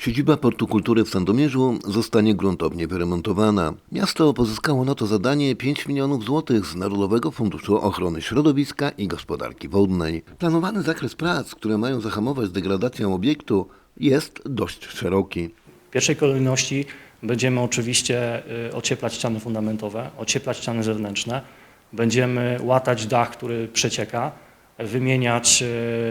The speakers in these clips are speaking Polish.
Siedziba Portu Kultury w Sandomierzu zostanie gruntownie wyremontowana. Miasto pozyskało na to zadanie 5 milionów złotych z Narodowego Funduszu Ochrony Środowiska i Gospodarki Wodnej. Planowany zakres prac, które mają zahamować degradację obiektu, jest dość szeroki. W pierwszej kolejności będziemy oczywiście y, ocieplać ściany fundamentowe, ocieplać ściany zewnętrzne, będziemy łatać dach, który przecieka, wymieniać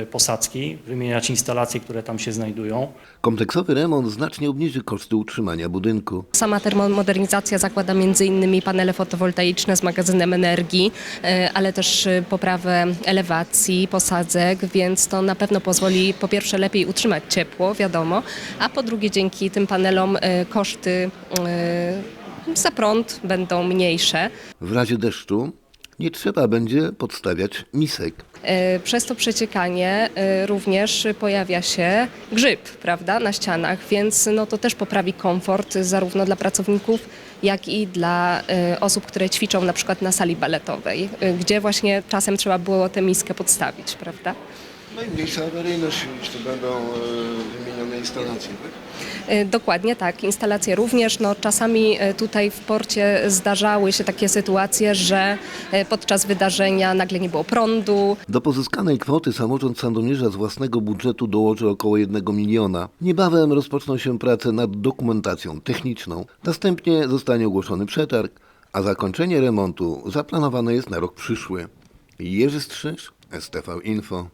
y, posadzki, wymieniać instalacje, które tam się znajdują. Kompleksowy remont znacznie obniży koszty utrzymania budynku. Sama termomodernizacja zakłada m.in. panele fotowoltaiczne z magazynem energii, e, ale też e, poprawę elewacji, posadzek, więc to na pewno pozwoli po pierwsze lepiej utrzymać ciepło, wiadomo, a po drugie dzięki tym panelom e, koszty e, za prąd będą mniejsze. W razie deszczu nie trzeba będzie podstawiać misek. E, Przez to przeciekanie e, również pojawia się grzyb, prawda, na ścianach, więc no to też poprawi komfort zarówno dla pracowników, jak i dla e, osób, które ćwiczą na przykład na sali baletowej, gdzie właśnie czasem trzeba było tę miskę podstawić, prawda. No i mniejsza awaryjność, jeśli będą e, wymienione instalacje. tak? E, Dokładnie tak, instalacje również. No, czasami e, tutaj w porcie zdarzały się takie sytuacje, że podczas wydarzenia nagle nie było prądu, Do pozyskanej kwoty samorząd Sandomierza z własnego budżetu dołoży około 1 miliona. Niebawem rozpoczną się prace nad dokumentacją techniczną. Następnie zostanie ogłoszony przetarg, a zakończenie remontu zaplanowane jest na rok przyszły. Jerzy Strzyż, STV Info.